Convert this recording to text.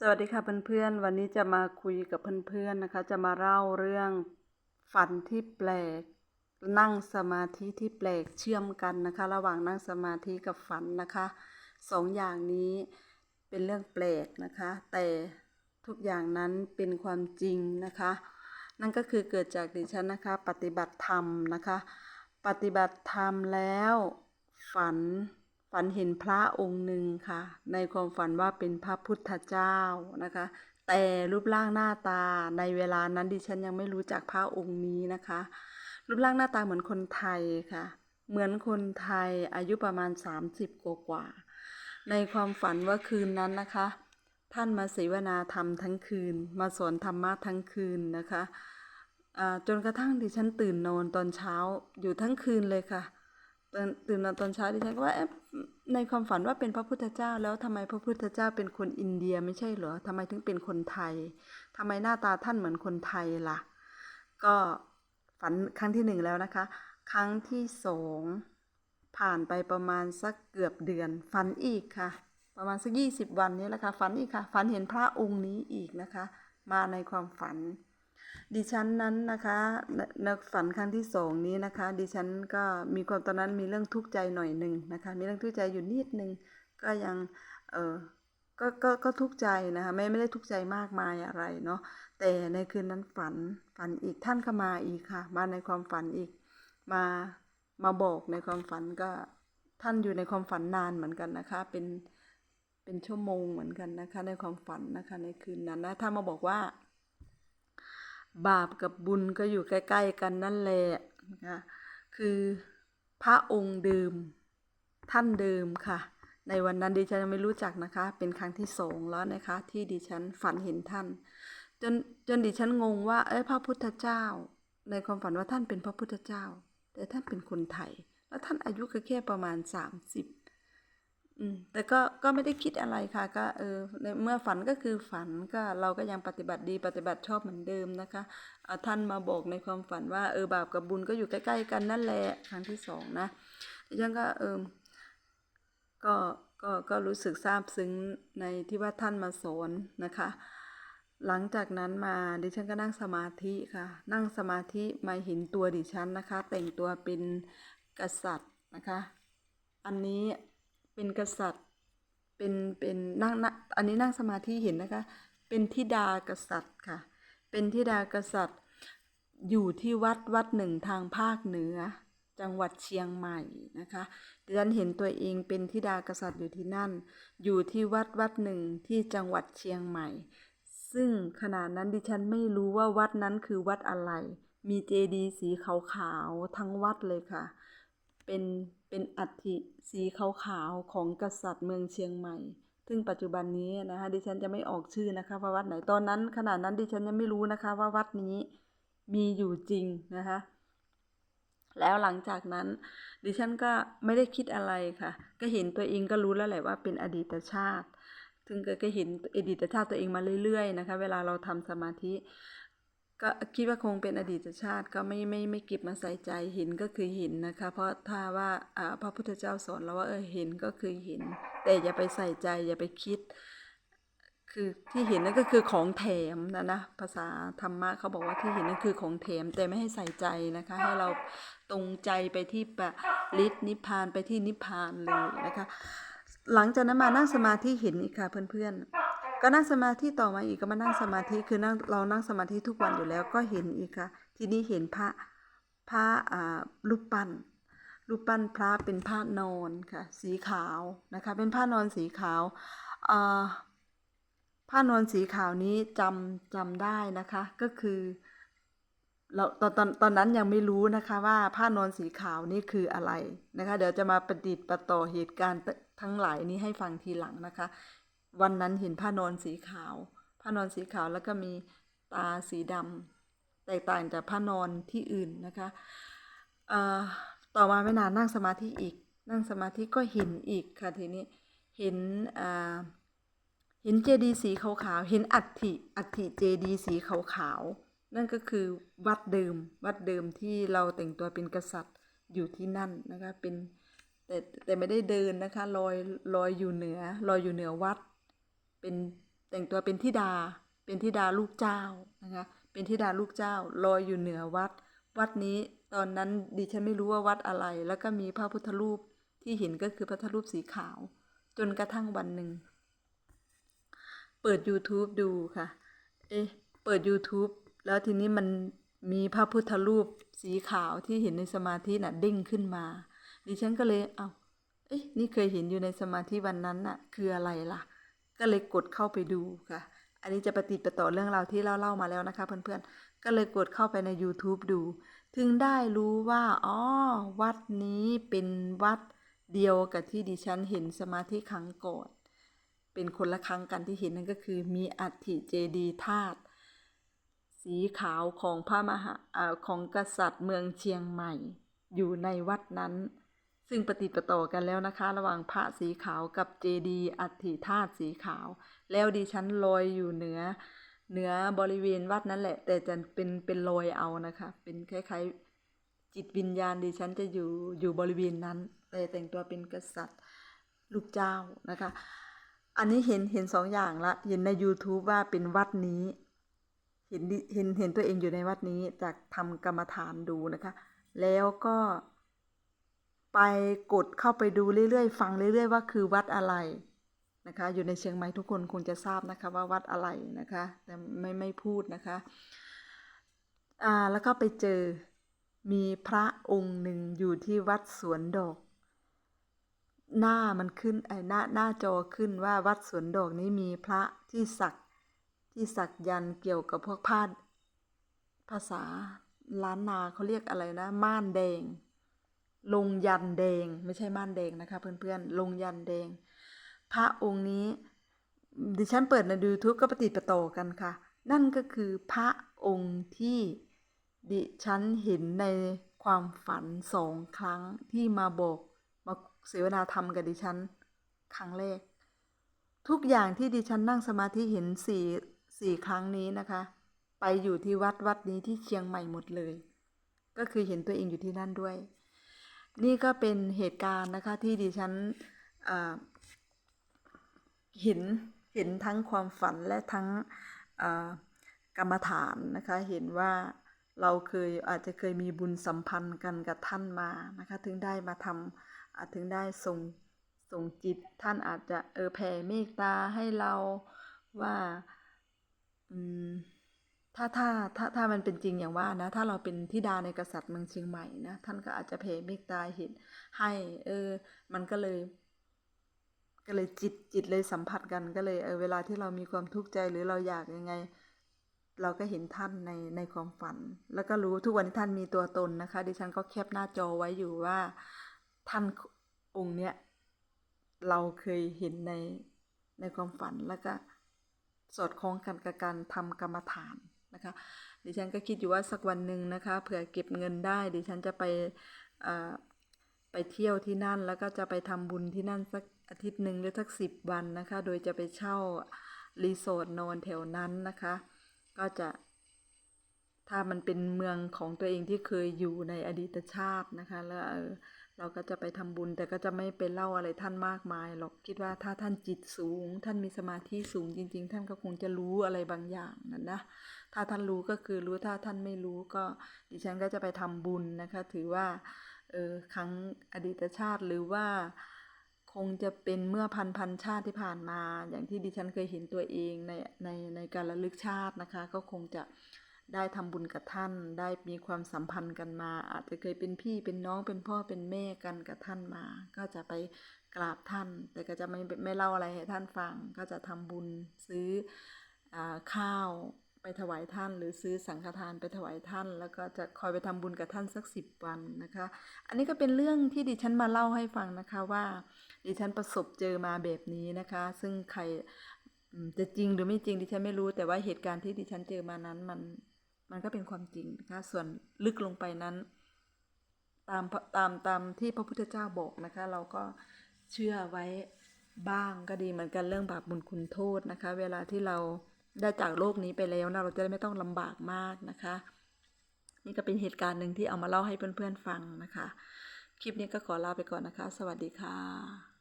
สวัสดีค่ะเพื่อนๆ วันนี้จะมาคุยกับเพื่อนๆนะคะ จะมาเล่าเรื่องฝันที่แปลก นั่งสมาธิที่แปลกเชื่อมกันนะคะ ระหว่างนั่งสมาธิกับฝันนะคะสองอย่างนี้เป็นเรื่องแปลกนะคะ แต่ทุกอย่างนั้นเป็นความจริงนะคะ นั่นก็คือเกิดจากดิฉันนะคะ ปฏิบัติธรรมนะคะ ปฏิบัติธรรมแล้วฝัน ฝันเห็นพระองค์หนึ่งค่ะ ในความฝันว่าเป็นพระพุทธเจ้านะคะ แต่รูปร่างหน้าตาในเวลานั้นดิฉันยังไม่รู้จักพระองค์นี้นะคะ รูปร่างหน้าตาเหมือนคนไทยค่ะ เหมือนคนไทยอายุประมาณ 30กว่ากว่า ในความฝันว่าคืนนั้นนะคะ ท่านมาเสวนาธรรมทั้งคืน มาสอนธรรมะทั้งคืนนะคะจนกระทั่งดิฉันตื่นนอนตอนเช้าอยู่ทั้งคืนเลยค่ะ ตื่นตื่นนอนตอนเช้าดิฉันก็ว่าในความฝันว่าเป็นพระพุทธเจ้า แล้วทำไมพระพุทธเจ้าเป็นคนอินเดียไม่ใช่เหรอทำไมถึงเป็นคนไทยทำไมหน้าตาท่านเหมือนคนไทยล่ะ ก็ฝันครั้งที่หนึ่งแล้วนะคะ ครั้งที่สองผ่านไปประมาณสักเกือบเดือน ฝันอีกค่ะ ประมาณสักยี่สิบวันนี้แหละค่ะฝันอีกค่ะ ฝันเห็นพระองค์นี้อีกนะคะ มาในความฝัน ดิฉันนั้นนะคะในฝันครั้งที่สองนี้นะคะ ดิฉันก็มีความตอนนั้นมีเรื่องทุกข์ใจหน่อยหนึ่งนะคะ มีเรื่องทุกข์ใจอยู่นิดนึงก็ยังเออก็ก็ก็ทุกข์ใจนะคะไม่ไม่ได้ทุกข์ใจมากมายอะไรเนาะแต่ในคืนนั้นฝันฝันอีกท่านก็มาอีกค่ะ มาในความฝันอีกมามาบอกในความฝันก็ท่านอยู่ในความฝันนานเหมือนกันนะคะ เป็นเป็นชั่วโมงเหมือนกันนะคะ ในความฝันนะคะ ในคืนนั้นนะถ้านมาบอกว่า บาปกับบุญก็อยู่ใกล้ ๆ กันนั่นแหละนะคือพระองค์เดิมท่านเดิมค่ะ ในวันนั้นดิฉันยังไม่รู้จักนะคะ เป็นครั้งที่สองแล้วนะคะ ที่ดิฉันฝันเห็นท่าน จนจนดิฉันงงว่าเอ้ยพระพุทธเจ้า ในความฝันว่าท่านเป็นพระพุทธเจ้า แต่ท่านเป็นคนไทย แล้วท่านอายุก็แค่ประมาณสามสิบ อืมแต่ก็ก็ไม่ได้คิดอะไรค่ะ ก็เออในเมื่อฝันก็คือฝันก็เราก็ยังปฏิบัติดีปฏิบัติชอบเหมือนเดิมนะคะอ่าท่านมาบอกในความฝันว่าเออบาปกับบุญก็อยู่ใกล้ ๆ กันนั่นแหละครั้งที่สองนะดิฉันก็เออก็ก็ก็รู้สึกซาบซึ้งในที่ว่าท่านมาสอนนะคะ หลังจากนั้นมาดิฉันก็นั่งสมาธิค่ะ นั่งสมาธิมาเห็นตัวดิฉันนะคะ แต่งตัวเป็นกษัตริย์นะคะ อันนี้ เป็นกษัตริย์ เป็นเป็นนั่งนั่งอันนี้นั่งสมาธิเห็นนะคะ เป็นธิดากษัตริย์ค่ะ เป็นธิดากษัตริย์ อยู่ที่วัดวัดหนึ่งทางภาคเหนือ จังหวัดเชียงใหม่นะคะดิฉันเห็นตัวเองเป็นธิดากษัตริย์อยู่ที่นั่น อยู่ที่วัดวัดหนึ่งที่จังหวัดเชียงใหม่ ซึ่งขณะนั้นดิฉันไม่รู้ว่าวัดนั้นคือวัดอะไร มีเจดีย์สีขาวๆทั้งวัดเลยค่ะ เป็นเป็นอัฐิสีขาวๆของกษัตริย์เมืองเชียงใหม่ ซึ่งปัจจุบันนี้นะคะดิฉันจะไม่ออกชื่อนะคะว่าวัดไหนตอนนั้นขณะนั้นดิฉันยังไม่รู้นะคะว่าวัดนี้มีอยู่จริงนะคะแล้วหลังจากนั้น ดิฉันก็ไม่ได้คิดอะไรค่ะ ก็เห็นตัวเองก็รู้แล้วแหละว่าเป็นอดีตชาติ ถึงก็ก็เห็นอดีตชาติตัวเองมาเรื่อยๆนะคะ เวลาเราทำสมาธิ ก็คิดว่าคงเป็นอดีตชาติก็ไม่ไม่ไม่เก็บมาใส่ใจเห็นก็คือเห็นนะคะ เพราะถ้าว่าอ่าพระพุทธเจ้าสอนเราว่าเออเห็นก็คือเห็น แต่อย่าไปใส่ใจอย่าไปคิด คือที่เห็นนั่นก็คือของแถมนะนะภาษาธรรมะเขาบอกว่าที่เห็นนั่นคือของแถมแต่ไม่ให้ใส่ใจนะคะ ให้เราตรงใจไปที่ปะลิศนิพพานไปที่นิพพานเลยนะคะ หลังจากนั้นมานั่งสมาธิเห็นอีกค่ะเพื่อนๆ ก็นั่งสมาธิต่อมาอีกก็มานั่งสมาธิคือนั่งเรานั่งสมาธิทุกวันอยู่แล้วก็เห็นอีกค่ะ ทีนี้เห็นพระพระรูปปั้นรูปปั้นพระเป็นผ้านอนค่ะ สีขาวนะคะ เป็นผ้านอนสีขาวผ้านอนสีขาวนี้จำจำได้นะคะ ก็คือเราตอนตอนตอนนั้นยังไม่รู้นะคะว่าผ้านอนสีขาวนี่คืออะไรนะคะ เดี๋ยวจะมาประดิษฐ์ประต่อเหตุการณ์ทั้งหลายนี้ให้ฟังทีหลังนะคะ วันนั้นเห็นผ้านอนสีขาว ผ้านอนสีขาวแล้วก็มีตาสีดำแตกต่างจากผ้านอนที่อื่นนะคะต่อมาไม่นานนั่งสมาธิอีก นั่งสมาธิก็เห็นอีกค่ะทีนี้เห็นเห็นเจดีสีขาวๆเห็นอัฐิอัฐิเจดีสีขาวๆนั่นก็คือวัดเดิมวัดเดิมที่เราแต่งตัวเป็นกษัตริย์อยู่ที่นั่นนะคะเป็นแต่แต่ไม่ได้เดินนะคะลอยลอยอยู่เหนือลอยอยู่เหนือวัด เป็นแต่งตัวเป็นธิดา เป็นธิดาลูกเจ้านะคะเป็นธิดาลูกเจ้าลอยอยู่เหนือวัด วัดนี้ตอนนั้นดิฉันไม่รู้ว่าวัดอะไร แล้วก็มีพระพุทธรูปที่เห็นก็คือพระพุทธรูปสีขาว จนกระทั่งวันหนึ่ง เปิด YouTube ดูค่ะ เอ๊ะเปิด YouTube แล้วทีนี้มันมีพระพุทธรูปสีขาวที่เห็นในสมาธิน่ะเด้งขึ้นมา ดิฉันก็เลยเอาเอ๊ะนี่เคยเห็นอยู่ในสมาธิวันนั้นน่ะ คืออะไรล่ะ ก็เลยกดเข้าไปดูค่ะ อันนี้จะปฏิประต่อเรื่องราวที่เล่าเล่ามาแล้วนะคะ เพื่อนๆ ก็เลยกดเข้าไปใน YouTube ดู ถึงได้รู้ว่า อ๋อ วัดนี้เป็นวัดเดียวกับที่ดิฉันเห็นสมาธิครั้งก่อน เป็นคนละครั้งกันที่เห็นนั่นก็คือมีอัฐิเจดีย์ธาตุสีขาวของพระมหาของกษัตริย์เมืองเชียงใหม่ อยู่ในวัดนั้น ซึ่งปฏิปต่อกันแล้วนะคะ ระหว่างพระสีขาวกับเจดีอัฐิธาตุสีขาว แล้วดิฉันลอยอยู่เหนือเหนือบริเวณวัดนั่นแหละ แต่จะเป็นเป็นลอยเอานะคะ เป็นคล้ายๆจิตวิญญาณดิฉันจะอยู่อยู่บริเวณนั้น แต่แต่งตัวเป็นกษัตริย์ลูกเจ้านะคะ อันนี้เห็นเห็นสองอย่างละเห็นใน YouTube ว่าเป็นวัดนี้ เห็นเห็นเห็นตัวเองอยู่ในวัดนี้จากทำกรรมฐานดูนะคะ แล้วก็ ไปกดเข้าไปดูเรื่อยๆ ฟังเรื่อย ๆ ว่าคือวัดอะไรนะคะ อยู่ในเชียงใหม่ทุกคนคงจะทราบนะคะว่าวัดอะไรนะคะ แต่ไม่ไม่พูดนะคะอ่าแล้วก็ไปเจอมีพระองค์หนึ่งอยู่ที่วัดสวนดอก หน้ามันขึ้นไอ้หน้าหน้าจอขึ้นว่าวัดสวนดอกนี้มีพระที่สักที่สักยันเกี่ยวกับพวกผ้าภาษาล้านนาเขาเรียกอะไรนะ ม่านแดง ลงยันแดงไม่ใช่ม่านแดงนะคะเพื่อนๆลงยันแดง พระองค์นี้ดิฉันเปิดใน YouTube ก็ปฏิประต่อกันค่ะ นั่นก็คือพระองค์ที่ดิฉันเห็นในความฝันสองครั้งที่มาบอกมาเสวนาธรรมกับดิฉันครั้งแรก ทุกอย่างที่ดิฉันนั่งสมาธิเห็นสี่สี่ครั้งนี้นะคะ ไปอยู่ที่วัดวัดนี้ที่เชียงใหม่หมดเลย ก็คือเห็นตัวเองอยู่ที่นั่นด้วย นี่ก็เป็นเหตุการณ์นะคะที่ดิฉันเห็นเห็นทั้งความฝันและทั้งกรรมฐานนะคะ เห็นว่าเราเคยอาจจะเคยมีบุญสัมพันธ์กันกับท่านมานะคะ ถึงได้มาทำถึงได้ส่งส่งจิตท่านอาจจะเออแผ่เมตตาให้เราว่า อืม ถ้าถ้าถ้าถ้ามันเป็นจริงอย่างว่านะ ถ้าเราเป็นธิดาในกษัตริย์เมืองเชียงใหม่นะ ท่านก็อาจจะแผ่เมตตาเห็นให้ เออ มันก็เลย ก็เลยจิตจิตเลยสัมผัสกันก็เลยเออเวลาที่เรามีความทุกข์ใจหรือเราอยากยังไง เราก็เห็นท่านในในความฝัน แล้วก็รู้ทุกวันนี้ท่านมีตัวตนนะคะ ดิฉันก็แคปหน้าจอไว้อยู่ว่า ท่านองค์เนี้ยเราเคยเห็นในในความฝันแล้วก็สอดคล้องกันกับการทำกรรมฐาน นะคะ ดิฉันก็คิดอยู่ว่าสักวันหนึ่งนะคะ เผื่อเก็บเงินได้ ดิฉันจะไปไปเที่ยวที่นั่นแล้วก็จะไปทำบุญที่นั่นสักอาทิตย์หนึ่งหรือสักสิบวันนะคะ โดยจะไปเช่ารีสอร์ทนอนแถวนั้นนะคะ ก็จะถ้ามันเป็นเมืองของตัวเองที่เคยอยู่ในอดีตชาตินะคะ แล้ว เราก็จะไปทำบุญแต่ก็จะไม่ไปเล่าอะไรท่านมากมายหรอกคิดว่าถ้าท่านจิตสูง ท่านมีสมาธิสูงจริง ๆ ท่านก็คงจะรู้อะไรบางอย่างนั่นนะถ้าท่านรู้ก็คือรู้ถ้าท่านไม่รู้ก็ ดิฉันก็จะไปทำบุญนะคะ ถือว่าเออครั้งอดีตชาติหรือว่าคงจะเป็นเมื่อพันพันชาติที่ผ่านมา อย่างที่ดิฉันเคยเห็นตัวเองในในในการระลึกชาตินะคะ ก็คงจะ ได้ทำบุญกับท่านได้มีความสัมพันธ์กันมา อาจจะเคยเป็นพี่เป็นน้องเป็นพ่อเป็นแม่กันกับท่านมา ก็จะไปกราบท่าน แต่ก็จะไม่ไม่เล่าอะไรให้ท่านฟัง ก็จะทำบุญซื้ออข้าวไปถวายท่าน หรือซื้อสังฆทานไปถวายท่าน แล้วก็จะคอยไปทำบุญกับท่านสักสิบวันนะคะ อันนี้ก็เป็นเรื่องที่ดิฉันมาเล่าให้ฟังนะคะว่า ดิฉันประสบเจอมาแบบนี้นะคะ ซึ่งใครจะจริงหรือไม่จริงดิฉันไม่รู้แต่ว่าเหตุการณ์ที่ดิฉันเจอมานั้นมัน มันก็เป็นความจริงนะคะส่วนลึกลงไปนั้น ตามตามตามที่พระพุทธเจ้าบอกนะคะ เราก็เชื่อไว้บ้างก็ดีเหมือนกันเรื่องบาปบุญคุณโทษนะคะ เวลาที่เราได้จากโลกนี้ไปแล้วนะเราจะได้ไม่ต้องลำบากมากนะคะ นี่ก็เป็นเหตุการณ์หนึ่งที่เอามาเล่าให้เพื่อนๆฟังนะคะ คลิปนี้ก็ขอลาไปก่อนนะคะ สวัสดีค่ะ